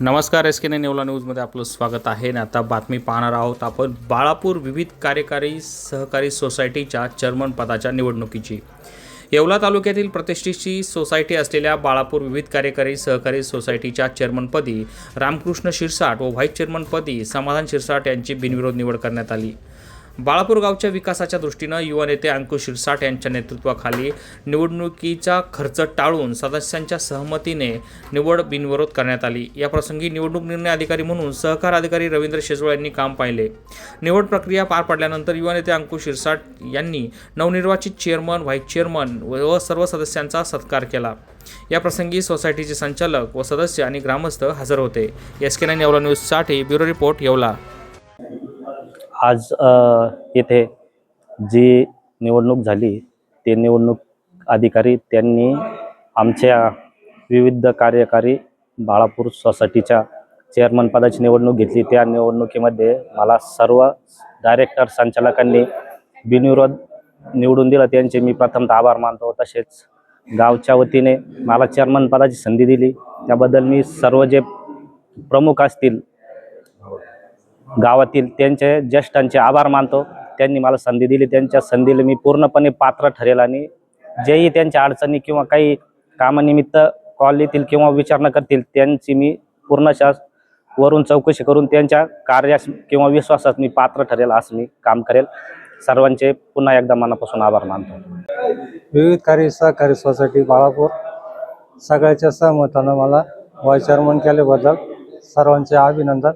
नमस्कार एस के नेवला न्यूजमध्ये आपलं स्वागत आहे. आणि आता बातमी पाहणार आहोत आपण बाळापूर विविध कार्यकारी सहकारी सोसायटीच्या चेअरमन पदाच्या निवडणुकीची. येवला तालुक्यातील प्रतिष्ठितची सोसायटी असलेल्या बाळापूर विविध कार्यकारी सहकारी सोसायटीच्या चेअरमनपदी रामकृष्ण शिरसाट व व्हाईस चेअरमनपदी समाधान शिरसाट यांची बिनविरोध निवड करण्यात आली. बाळापूर गावच्या विकासाच्या दृष्टीनं युवा नेते अंकुश शिरसाट यांच्या नेतृत्वाखाली निवडणुकीचा खर्च टाळून सदस्यांच्या सहमतीने निवड बिनविरोध करण्यात आली. या प्रसंगी निवडणूक निर्णय अधिकारी म्हणून सहकार अधिकारी रवींद्र शेजवळ यांनी काम पाहिले. निवड प्रक्रिया पार पडल्यानंतर युवा नेते अंकुश शिरसाट यांनी नवनिर्वाचित चेअरमन व्हाईस चेअरमन व सर्व सदस्यांचा सत्कार केला. या प्रसंगी सोसायटीचे संचालक व सदस्य आणि ग्रामस्थ हजर होते. एस के नाईन येवला न्यूजसाठी ब्युरो रिपोर्ट येवला. आज येथे जी निवडणूक झाली ते निवडणूक अधिकारी त्यांनी आमच्या विविध कार्यकारी बाळापूर सोसायटीच्या चेअरमनपदाची निवडणूक घेतली. त्या निवडणुकीमध्ये मला सर्व डायरेक्टर संचालकांनी बिनविरोध निवडून दिलं. त्यांचे मी प्रथमतः आभार मानतो. तसेच गावच्या वतीने मला चेअरमनपदाची संधी दिली. त्याबद्दल मी सर्व जे प्रमुख असतील गावातील त्यांचे ज्येष्ठांचे आभार मानतो. त्यांनी मला संधी दिली. त्यांच्या संधीला मी पूर्णपणे पात्र ठरेल आणि जेही त्यांच्या अडचणी किंवा काही कामानिमित्त कॉल येतील किंवा विचारणा करतील त्यांची मी पूर्णशा वरून चौकशी करून त्यांच्या कार्यास किंवा विश्वासात मी पात्र ठरेल असं मी काम करेल. सर्वांचे पुन्हा एकदा मनापासून आभार मानतो. विविध कार्य सहकारी सोसायटी बाळापूर. सगळ्याच्या सहमतानं मला व्हाईस चेअरमन केल्याबद्दल सर्वांचे अभिनंदन.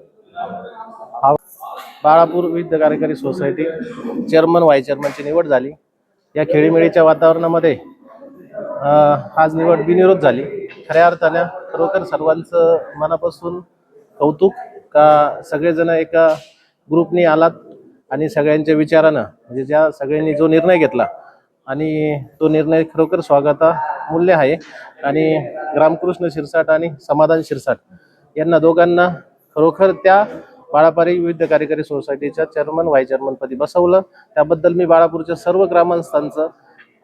बाळापूर विविध कार्यकारी सोसायटी चेअरमन व्हाईस चेअरमनची निवड झाली. या खेळीमेळीच्या वातावरणामध्ये आज निवड बिनविरोध झाली. खऱ्या अर्थानं खरोखर सर्वांचं मनापासून कौतुक का सगळेजण एका ग्रुपनी आलात आणि सगळ्यांच्या विचारानं म्हणजे ज्या सगळ्यांनी जो निर्णय घेतला आणि तो निर्णय खरोखर स्वागता मूल्य आहे. आणि रामकृष्ण शिरसाट आणि समाधान शिरसाट यांना दोघांना खरोखर त्या बाळापारी विविध कार्यकारी सोसायटीच्या चेअरमन व्हाईस चेअरमनपदी बसवलं. त्याबद्दल मी बाळापूरच्या सर्व ग्रामस्थांचं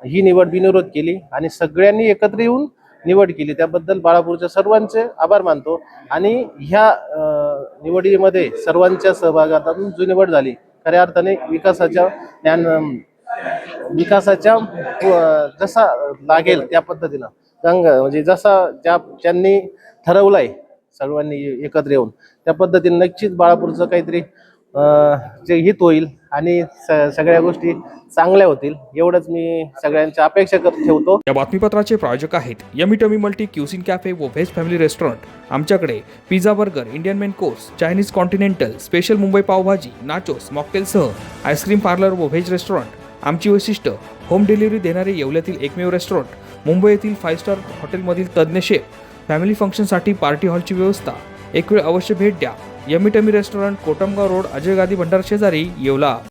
ही निवड बिनविरोध केली आणि सगळ्यांनी एकत्र येऊन निवड केली. त्याबद्दल बाळापूरच्या सर्वांचे आभार मानतो. आणि ह्या निवडीमध्ये सर्वांच्या सहभागातून जो निवड झाली. खऱ्या अर्थाने विकासाच्या ज्ञान विकासाच्या जसा लागेल त्या पद्धतीनं. गंग म्हणजे जसा ज्या ज्यांनी ठरवलंय सर्वांनी एकत्र येऊन त्या पद्धतीने नक्कीच बाळापूरचं काहीतरी जे हित होईल आणि स- सगळ्या गोष्टी चांगल्या होतील एवढंच मी सगळ्यांच्या अपेक्षा करत ठेवतो. या बातमीपत्राचे प्रायोजक आहेत yummy tummy multi cuisine cafe व व्हेज फॅमिली रेस्टॉरंट. आमच्याकडे pizza burger Indian main course Chinese continental special Mumbai pav bhaji nachos मॉकटेलसह ice cream parlour व व्हेज रेस्टॉरंट. आमची वैशिष्ट्य होम डिलिव्हरी देणारे येवल्यातील एकमेव रेस्टॉरंट. मुंबई येथील फाईव्ह स्टार हॉटेलमधील तज्ज्ञ शेफ फॅमिली फंक्शनसाठी पार्टी हॉलची व्यवस्था. एक वेळ अवश्य भेट द्या. Yummy tummy restaurant Kotamgaon road Ajay Gadi Bhandar शेजारी येवला.